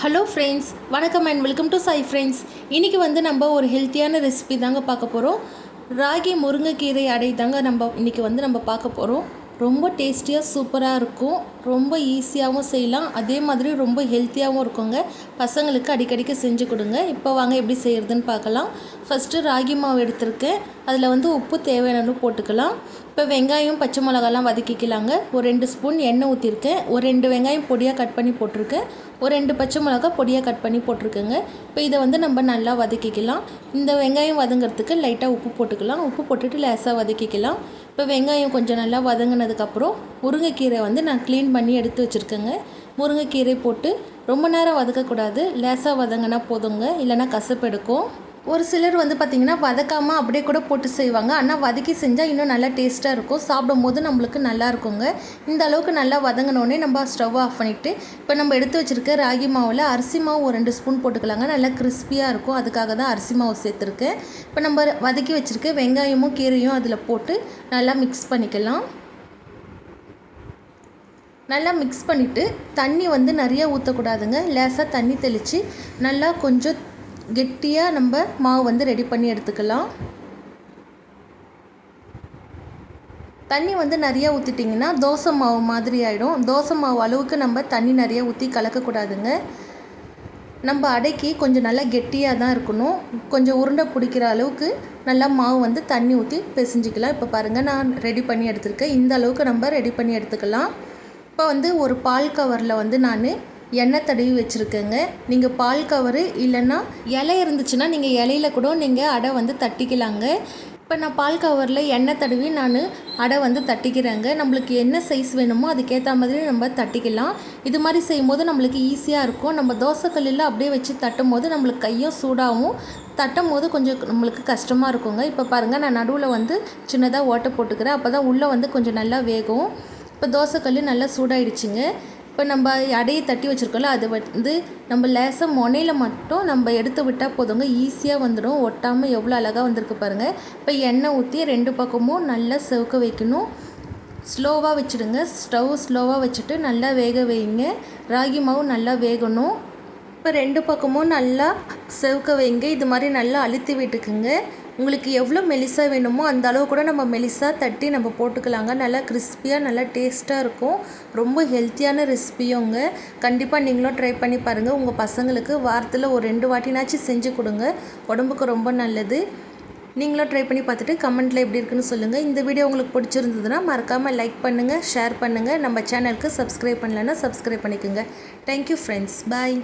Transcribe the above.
Hello friends வணக்கம் and welcome to Sai friends இன்றைக்கி வந்து நம்ம ஒரு ஹெல்த்தியான ரெசிபி தாங்க பார்க்க போகிறோம் ராகி முருங்கைக்கீரை அடை தாங்க நம்ம இன்றைக்கி வந்து நம்ம பார்க்க போகிறோம் ரொம்ப டேஸ்டியாக சூப்பராக இருக்கும். ரொம்ப ஈஸியாகவும் செய்யலாம். அதே மாதிரி ரொம்ப ஹெல்த்தியாகவும் இருக்குங்க. பசங்களுக்கு அடிக்கடிக்கு செஞ்சு கொடுங்க. இப்போ வாங்க எப்படி செய்கிறதுன்னு பார்க்கலாம். ஃபஸ்ட்டு ராகி மாவு எடுத்திருக்கேன். அதில் வந்து உப்பு தேவையான போட்டுக்கலாம். இப்போ வெங்காயம் பச்சை மிளகாலாம் வதக்கிக்கலாங்க. ஒரு ரெண்டு ஸ்பூன் எண்ணெய் ஊற்றிருக்கேன் ஒரு ரெண்டு வெங்காயம் பொடியாக கட் பண்ணி போட்டிருக்கேன். ஒரு ரெண்டு பச்சை மிளகா பொடியாக கட் பண்ணி போட்டிருக்கேங்க. இப்போ இதை வந்து நம்ம நல்லா வதக்கிக்கலாம். இந்த வெங்காயம் வதங்கிறதுக்கு லைட்டாக உப்பு போட்டுக்கலாம். உப்பு போட்டுட்டு லேசாக வதக்கிக்கலாம். இப்போ வெங்காயம் கொஞ்சம் நல்லா வதங்கினது அதுக்கப்புறம் முருங்கைக்கீரை வந்து நான் க்ளீன் பண்ணி எடுத்து வச்சுருக்கேங்க. முருங்கைக்கீரை போட்டு ரொம்ப நேரம் வதக்கக்கூடாது. லேசாக வதங்கினா போதுங்க. இல்லைன்னா கசப்பு எடுக்கும். ஒரு சிலர் வந்து பார்த்திங்கன்னா வதக்காமல் அப்படியே கூட போட்டு செய்வாங்க. ஆனால் வதக்கி செஞ்சால் இன்னும் நல்லா டேஸ்ட்டாக இருக்கும். சாப்பிடும் போது நம்மளுக்கு நல்லா இருக்குங்க. இந்த அளவுக்கு நல்லா வதங்கினோடனே நம்ம ஸ்டவ் ஆஃப் பண்ணிவிட்டு இப்போ நம்ம எடுத்து வச்சுருக்க ராகி மாவில் அரிசி மாவு ஒரு ரெண்டு ஸ்பூன் போட்டுக்கலாங்க. நல்லா கிறிஸ்பியாக இருக்கும். அதுக்காக தான் அரிசி மாவு சேர்த்துருக்கேன். இப்போ நம்ம வதக்கி வச்சுருக்க வெங்காயமும் கீரையும் அதில் போட்டு நல்லா மிக்ஸ் பண்ணிக்கலாம். நல்லா மிக்ஸ் பண்ணிவிட்டு தண்ணி வந்து நிறைய ஊற்றக்கூடாதுங்க லேசாக தண்ணி தெளித்து நல்லா கொஞ்சம் கெட்டியாக நம்ம மாவு வந்து ரெடி பண்ணி எடுத்துக்கலாம். தண்ணி வந்து நிறையா ஊற்றிட்டிங்கன்னா தோசை மாவு மாதிரி ஆகிடும் தோசை மாவு அளவுக்கு நம்ம தண்ணி நிறைய ஊற்றி கலக்கக்கூடாதுங்க. நம்ம அடைக்கி கொஞ்சம் நல்லா கெட்டியாக தான் இருக்கணும். கொஞ்சம் உருண்டை பிடிக்கிற அளவுக்கு நல்லா மாவு வந்து தண்ணி ஊற்றி பிசைஞ்சிக்கலாம். இப்போ பாருங்கள் நான் ரெடி பண்ணி எடுத்துருக்கேன். இந்த அளவுக்கு நம்ம ரெடி பண்ணி எடுத்துக்கலாம். இப்போ வந்து ஒரு பால் கவரில் வந்து நான் எண்ணெய் தடவி வச்சுருக்கேங்க. நீங்கள் பால் கவரு இல்லைன்னா இலை இருந்துச்சுன்னா நீங்கள் இலையில கூட நீங்கள் அடை வந்து தட்டிக்கலாங்க. இப்போ நான் பால் கவரில் எண்ணெய் தடவி நான் அடை வந்து தட்டிக்கிறேங்க. நம்மளுக்கு என்ன சைஸ் வேணுமோ அதுக்கேற்ற மாதிரி நம்ம தட்டிக்கலாம். இது மாதிரி செய்யும்போது நம்மளுக்கு ஈஸியாக இருக்கும். நம்ம தோசைக்கல்லில் அப்படியே வச்சு தட்டும் போது நம்மளுக்கு கையும் சூடாகவும் தட்டும் போது கொஞ்சம் நம்மளுக்கு கஷ்டமாக இருக்குங்க. இப்போ பாருங்கள் நான் நடுவில் வந்து சின்னதாக ஓட்டை போட்டுக்கிறேன். அப்போ தான் உள்ளே வந்து கொஞ்சம் நல்லா வேகும். இப்போ தோசைக்கல் நல்லா சூடாயிடுச்சுங்க. இப்போ நம்ம அடையை தட்டி வச்சுருக்கோம்ல அது வந்து நம்ம லேசாக முனையில் மட்டும் நம்ம எடுத்து விட்டால் போதுங்க. ஈஸியாக வந்துடும். ஒட்டாமல் எவ்வளோ அழகாக வந்திருக்கு பாருங்கள் இப்போ எண்ணெய் ஊற்றி ரெண்டு பக்கமும் நல்லா செவக்க வைக்கணும். ஸ்லோவாக வச்சுடுங்க. ஸ்டவ் ஸ்லோவாக வச்சுட்டு நல்லா வேக வைங்க. ராகி மாவு நல்லா வேகணும். இப்போ ரெண்டு பக்கமும் நல்லா செவக்க வைங்க. இது மாதிரி நல்லா அழுத்தி விட்டுக்குங்க. உங்களுக்கு எவ்வளோ மெலிசாக வேணுமோ அந்த அளவு கூட நம்ம மெலிசாக தட்டி நம்ம போட்டுக்கலாங்க. நல்லா கிறிஸ்பியாக நல்லா டேஸ்ட்டாக இருக்கும். ரொம்ப ஹெல்த்தியான ரெசிபியோங்க கண்டிப்பாக நீங்களும் ட்ரை பண்ணி பாருங்கள் உங்கள் பசங்களுக்கு வாரத்தில் ஒரு ரெண்டு வாட்டினாச்சும் செஞ்சு கொடுங்க. உடம்புக்கு ரொம்ப நல்லது. நீங்களும் ட்ரை பண்ணி பார்த்துட்டு கமெண்ட்டில் எப்படி இருக்குன்னு சொல்லுங்கள் இந்த வீடியோ உங்களுக்கு பிடிச்சிருந்ததுன்னா மறக்காமல் லைக் பண்ணுங்கள் ஷேர் பண்ணுங்கள் நம்ம சேனலுக்கு சப்ஸ்கிரைப் பண்ணலன்னா சப்ஸ்கிரைப் பண்ணிக்கோங்க. Thank you friends bye